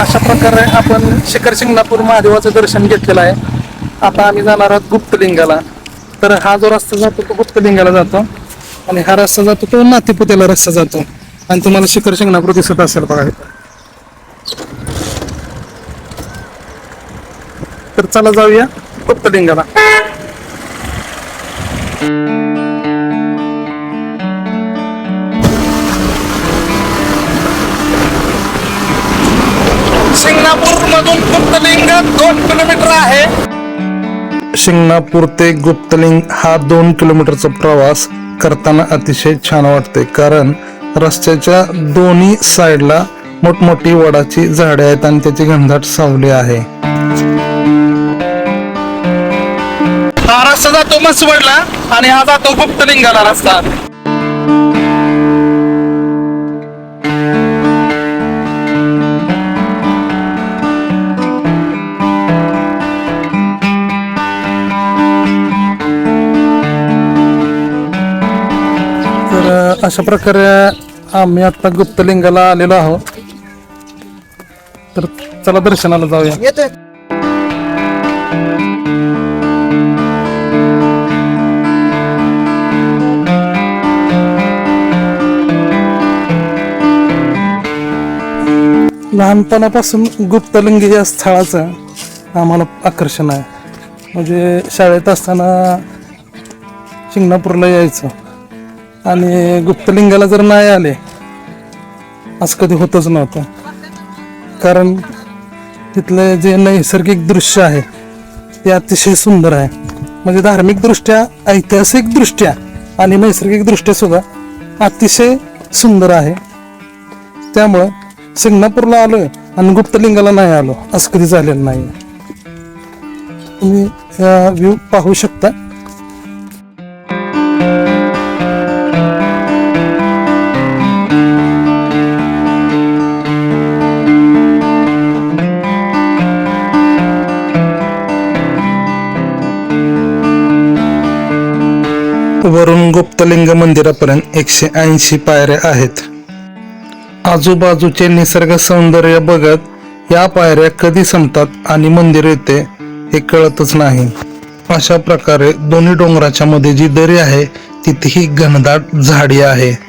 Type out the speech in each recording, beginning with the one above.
अशा प्रकारे आपण शिखर शिंगणापूर महादेवाचं दर्शन घेतलेलं आहे. आता आम्ही जाणार आहोत गुप्तलिंगाला. तर हा जो रस्ता जातो तो गुप्तलिंगाला जातो. आणि हा रस्ता जातो तो नातेपुत्याला रस्ता जातो. आणि तुम्हाला शिखर शिंगणापूर दिसत असेल बघा तर चला जाऊया गुप्तलिंगाला. मधून गुप्तलिंग दोन किलोमीटर आहे. शिंगणापूर ते गुप्तलिंग हा दोन किलोमीटरचा प्रवास करताना अतिशय छान वाटते कारण रस्त्याच्या दोन्ही साईडला मोठमोठी वडाची झाडे आहेत आणि त्याची घनदाट सावली आहे. हा रस्ता जातो मसवडला आणि हा जातो गुप्तलिंगाला रस्ता. अशा प्रकारे आम्ही आता गुप्तलिंगाला आलेलो आहोत. तर चला दर्शनाला जाऊया. येतोय. लहानपणापासून गुप्तलिंग या स्थळाचं आम्हाला आकर्षण आहे. म्हणजे शाळेत असताना शिंगणापूरला यायचं. आणि गुप्तलिंगाला जर नाही आले असं कधी होतच नव्हतं. कारण तिथलं जे नैसर्गिक दृश्य आहे ते अतिशय सुंदर आहे. म्हणजे धार्मिकदृष्ट्या ऐतिहासिकदृष्ट्या आणि नैसर्गिकदृष्ट्या सुद्धा अतिशय सुंदर आहे. त्यामुळं सिंगणापूरला आलो आणि गुप्तलिंगाला नाही आलो असं कधी झालेलं नाही तुम्ही व्ह्यू पाहू शकता. वरून गुप्तलिंग मंदिरापर्यंत एकशे ऐंशी पायऱ्या आहेत. आजूबाजूचे निसर्ग सौंदर्य बघत या पायऱ्या कधी संपतात आणि मंदिर येते हे कळतच नाही. अशा प्रकारे दोन्ही डोंगराच्या मध्ये जी दरी आहे तिथेही घनदाट झाडी आहे.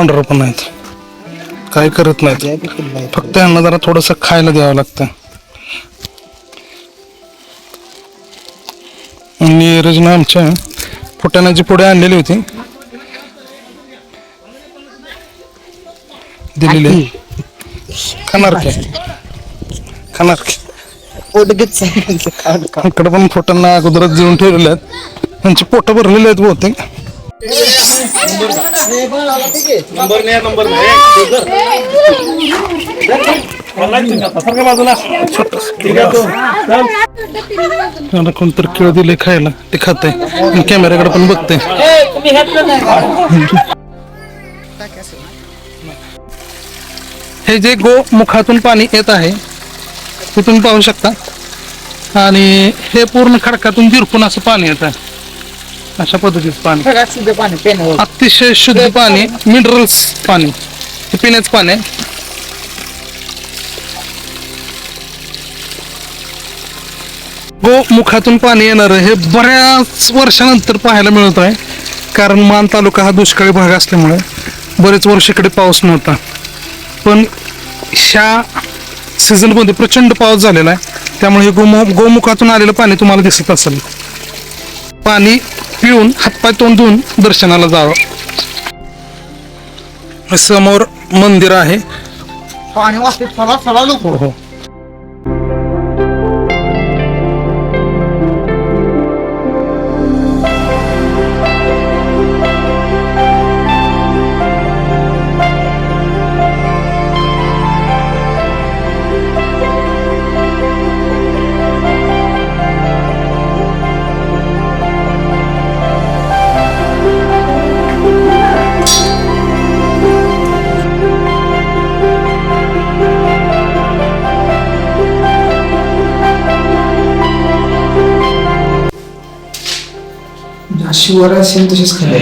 वॉन्डर पण आहेत काय करत नाहीत. फक्त यांना जरा थोडस खायला द्यावं लागतं. नीरजनं आमच्या फुटाण्याची पुढे आणलेली होती. दिलेली. खाणार की खाणार इकडे पण फोटांना अगोदरच देऊन ठेवलेले आहेत. त्यांची पोट भरलेली आहेत बहुतेक. त्याला कोणतरी केळ दिले खायला ते खाते कॅमेऱ्याकडे पण बघते हे जे गो मुखातून पाणी येत आहे तिथून पाहू शकता? आणि हे पूर्ण खडकातून दिरकून असं पाणी येत आहे. अशा पद्धतीचं पाणी. शुद्ध पाणी पेन अतिशय शुद्ध पाणी मिनरल्स पाणी. हे पिण्याचं पाणी आहे. गो मुखातून पाणी येणार हे बऱ्याच वर्षानंतर पाहायला मिळत आहे. कारण मान तालुका हा दुष्काळी भाग असल्यामुळे बरेच वर्ष इकडे पाऊस नव्हता. पण ह्या सीझनमध्ये प्रचंड पाऊस झालेला आहे. त्यामुळे हे गोमु गोमुखातून आलेलं पाणी तुम्हाला दिसत असेल. पाणी पिऊन हातपाय तोंड धुवून दर्शनाला जावं. समोर मंदिर आहे. पाणी वाजते चला चला लोक अशी वर असेल तशीच खाली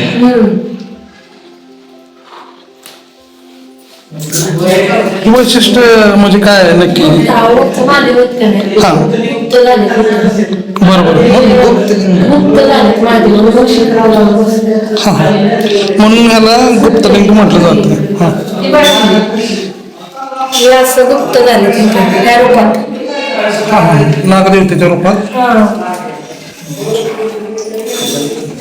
वैशिष्ट्य म्हणजे काय आहे नक्की गावाचं महादेव आहेत का नाही? हा गुप्त झाले गुप्त. बरोबर मग गुप्त झाले महादेव म्हणून शिकरावला बसले. हा म्हणून ह्याला गुप्तलिंग म्हटलं जातं हा. हे असं गुप्त झाले तिथे त्या रूपात हा हा नागदेवतेच्या रूपात हा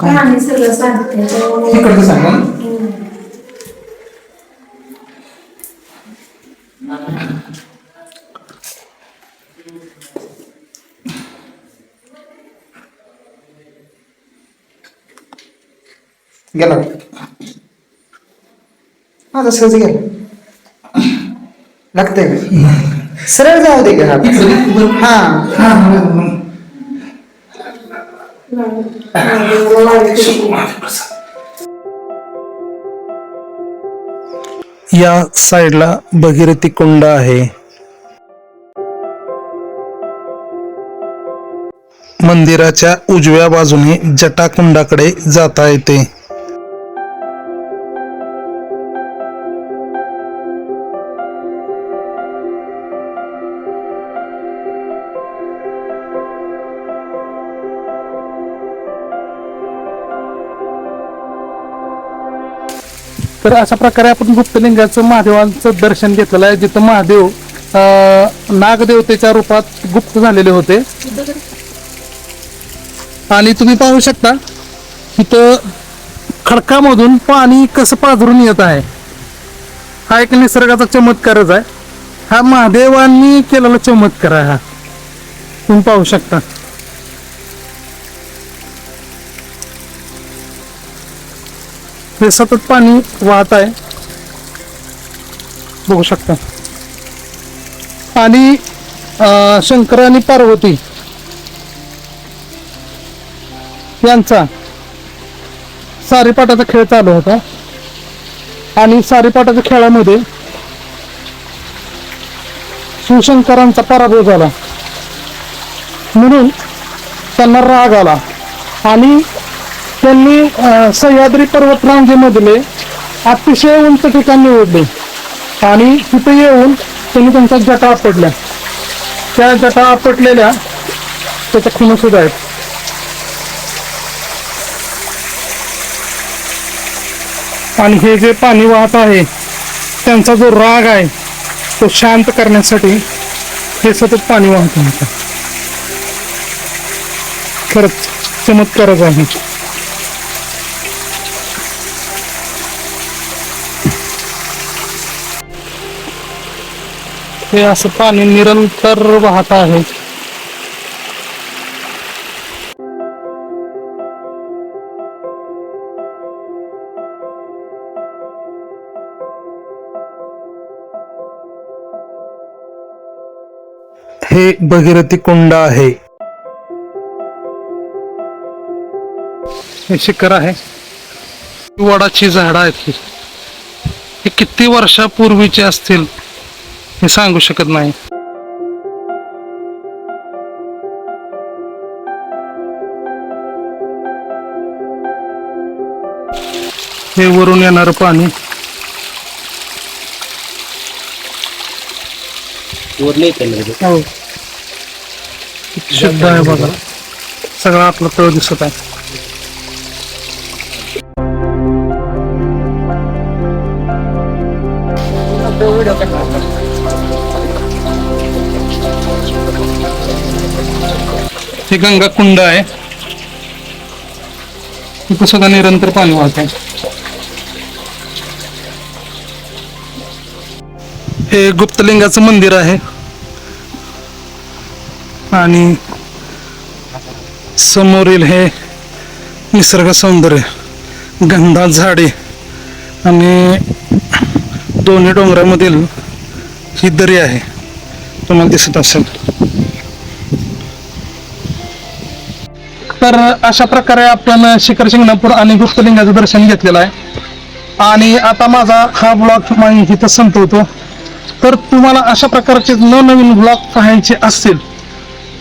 पाणी सगळं सांगते इकडचं सांगा. गेला हा गेला लागतंय सरळ जाऊ दे का हा हा या साईडला भगीरथी कुंड आहे. मंदिराच्या उजव्या बाजूने जटाकुंडाकडे जाता येते. तर अशा प्रकारे आपण गुप्तलिंगाचं महादेवांचं दर्शन घेतलेलं आहे. जिथं महादेव नागदेवतेच्या रूपात गुप्त झालेले होते. आणि तुम्ही पाहू शकता इथं खडकामधून पाणी कसं पाझरून येत आहे. हा एक निसर्गाचा चमत्कारच आहे. हा महादेवांनी केलेला चमत्कार आहे हा. तुम्ही पाहू शकता. हे सतत पाणी वाहत आहे. बघू शकता. आणि शंकर आणि पार्वती यांचा सारीपाटाचा खेळ चालू होता. आणि सारीपाटाच्या खेळामध्ये शिवशंकरांचा पराभव झाला. म्हणून त्यांना राग आला. आणि त्यांनी अं, सह्याद्री पर्वतरांगेमधले अतिशय उंच ठिकाण निवडले आणि तिथे येऊन त्यांनी त्यांच्या जटा आपटल्या. त्या जटा आपटलेल्या त्याच्या खुणसुद्धा आहेत. आणि हे जे पाणी वाहत आहे त्यांचा जो राग आहे तो शांत करण्यासाठी हे सतत पाणी वाहत आहे. खरंच चमत्कारच आहे. हे असं पाणी निरंतर वाहत आहे. हे भगीरथी कुंड आहे. हे शिखर आहे. वडाची झाड आहेत ही. हे किती वर्षापूर्वीचे असतील? हे सांगू शकत नाही. हे वरून येणारं पाणी. हो. शुद्ध आहे बघा. सगळा आपला तळ दिसत आहे. हे गंगा कुंड आहे. तिथं सुद्धा निरंतर पाणी वाहत आहे हे गुप्तलिंगाचं मंदिर आहे. आणि समोरील हे निसर्ग सौंदर्य. गंधा झाडे आणि दोन्ही डोंगरामधील ही दरी आहे. तुम्हाला दिसत असेल. तर अशा प्रकारे आपण शिखर शिंगणापूर आणि गुप्तलिंगाचं दर्शन घेतलेलं आहे. आणि आता माझा हा ब्लॉग मी इथं संपवतो. तर तुम्हाला अशा प्रकारचे नवनवीन ब्लॉग पाहायचे असतील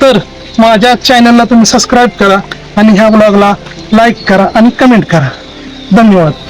तर माझ्या चॅनलला तुम्ही सबस्क्राईब करा आणि ह्या ब्लॉगला लाईक करा आणि कमेंट करा. धन्यवाद.